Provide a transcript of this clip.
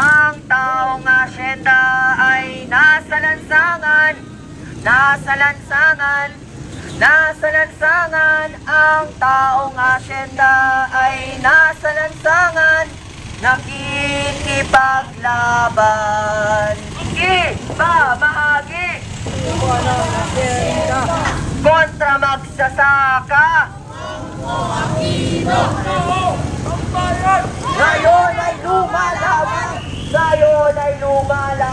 Ang taong asyenda ay nasa lansangan, nasa lansangan, nasa lansangan. Ang taong asyenda ay nasa lansangan, nakikipaglaban. Ikibabahagi! Kontra magsasaka! Ang Gumala